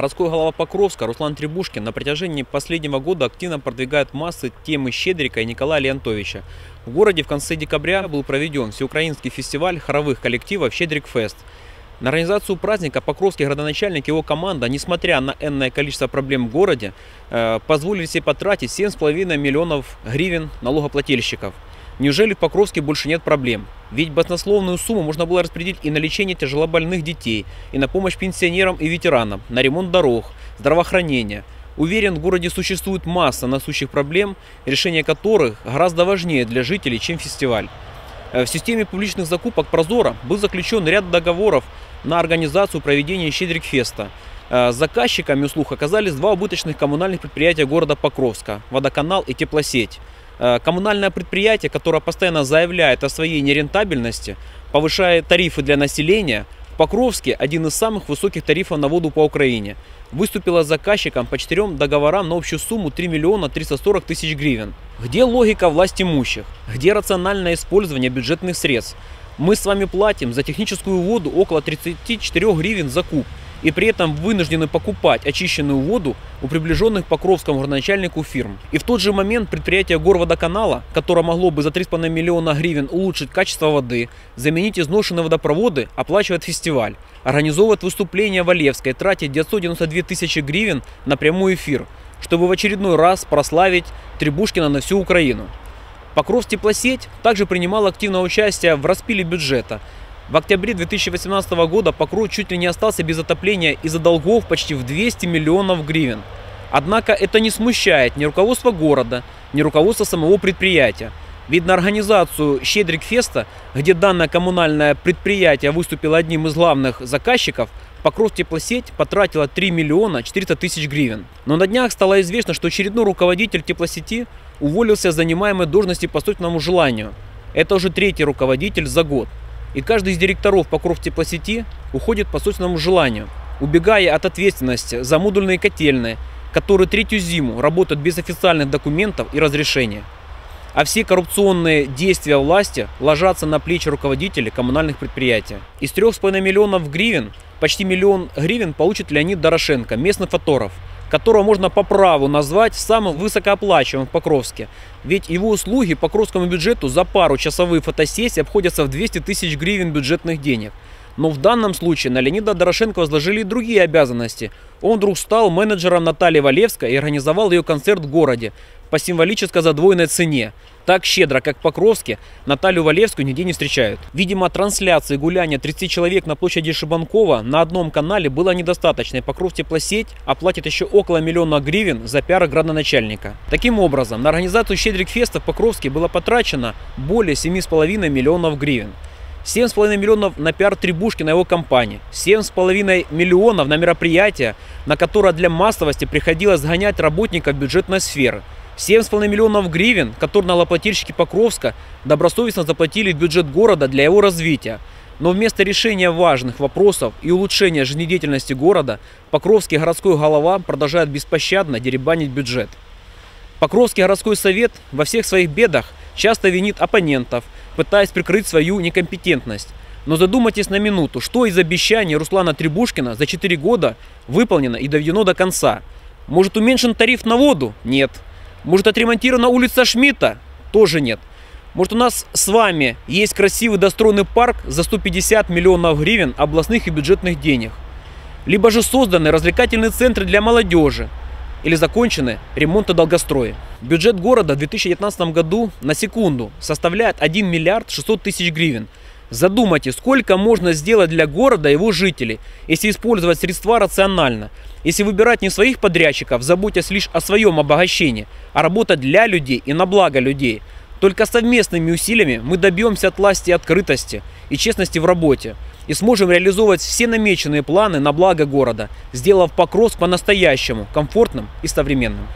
городской голова Покровска Руслан Требушкин на протяжении последнего года активно продвигает массы темы Щедрика и Николая Леонтовича. В городе в конце декабря был проведен всеукраинский фестиваль хоровых коллективов «Щедрик Фест». На организацию праздника Покровский градоначальник и его команда, несмотря на энное количество проблем в городе, э, позволили себе потратить 7,5 миллионов гривен налогоплательщиков – Неужели в Покровске больше нет проблем? Ведь баснословную сумму можно было распределить и на лечение тяжелобольных детей, и на помощь пенсионерам и ветеранам, на ремонт дорог, здравоохранение. Уверен, в городе существует масса насущих проблем, решение которых гораздо важнее для жителей, чем фестиваль. Э, в системе публичных закупок «Прозора» был заключен ряд договоров на организацию проведения «Щедрик-феста». Э, заказчиками услуг оказались два убыточных коммунальных предприятия города Покровска – «Водоканал» и «Теплосеть». Э, коммунальное предприятие, которое постоянно заявляет о своей нерентабельности, повышает тарифы для населения, в Покровске один из самых высоких тарифов на воду по Украине. Выступила заказчиком по четырем договорам на общую сумму 3 миллиона 340 тысяч гривен. Где логика власть имущих? Где рациональное использование бюджетных средств? Мы с вами платим за техническую воду около 34 гривен за куб и при этом вынуждены покупать очищенную воду у приближенных Покровскому горначальнику фирм. И в тот же момент предприятие Горводоканала, которое могло бы за 3,5 миллиона гривен улучшить качество воды, заменить изношенные водопроводы, оплачивает фестиваль, организовывает выступление в Олевской, тратит 992 тысячи гривен на прямой эфир, чтобы в очередной раз прославить Требушкина на всю Украину. Покров теплосеть также принимал активное участие в распиле бюджета – в октябре 2018 года Покров чуть ли не остался без отопления из-за долгов почти в 200 миллионов гривен. Однако это не смущает ни руководство города, ни руководство самого предприятия. Ведь на организацию «Щедрик Феста», где данное коммунальное предприятие выступило одним из главных заказчиков, Покров теплосеть потратила 3 миллиона 400 тысяч гривен. Но на днях стало известно, что очередной руководитель теплосети уволился с занимаемой должности по собственному желанию. Это уже третий руководитель за год. И каждый из директоров Покров теплосети уходит по собственному желанию, убегая от ответственности за модульные котельные, которые третью зиму работают без официальных документов и разрешения. А все коррупционные действия власти ложатся на плечи руководителей коммунальных предприятий. Из 3,5 миллионов гривен почти миллион гривен получит Леонид Дорошенко, местный фотограф, которого можно по праву назвать самым высокооплачиваемым в Покровске. Ведь его услуги по Покровскому бюджету за пару часовые фотосессии обходятся в 200 тысяч гривен бюджетных денег. Но в данном случае на Леонида Дорошенко возложили и другие обязанности. Он вдруг стал менеджером Натальи Валевской и организовал ее концерт в городе по символически задвоенной цене. Так щедро, как в Покровске, Наталью Валевскую нигде не встречают. Видимо, трансляции гуляния 30 человек на площади Шибанкова на одном канале было недостаточно, и Покров Теплосеть оплатит еще около миллиона гривен за пиар градоначальника. Таким образом, на организацию Щедрик Феста в Покровске было потрачено более 7,5 миллионов гривен. 7,5 миллионов на пиар Трибушки на его компании. 7,5 миллионов на мероприятие, на которое для массовости приходилось сгонять работников бюджетной сферы. 7,5 миллионов гривен, которые налоплательщики Покровска добросовестно заплатили в бюджет города для его развития. Но вместо решения важных вопросов и улучшения жизнедеятельности города, Покровский городской голова продолжает беспощадно деребанить бюджет. Покровский городской совет во всех своих бедах часто винит оппонентов, пытаясь прикрыть свою некомпетентность. Но задумайтесь на минуту, что из обещаний Руслана Требушкина за 4 года выполнено и доведено до конца. Может уменьшен тариф на воду? Нет. Может отремонтирована улица Шмидта? Тоже нет. Может у нас с вами есть красивый достроенный парк за 150 миллионов гривен областных и бюджетных денег? Либо же созданы развлекательные центры для молодежи, или закончены ремонты долгостроя. Бюджет города в 2019 году на секунду составляет 1 миллиард 600 тысяч гривен. Задумайтесь, сколько можно сделать для города и его жителей, если использовать средства рационально, если выбирать не своих подрядчиков, заботясь лишь о своем обогащении, а работать для людей и на благо людей. Только совместными усилиями мы добьемся от власти открытости и честности в работе и сможем реализовывать все намеченные планы на благо города, сделав Покровск по-настоящему комфортным и современным.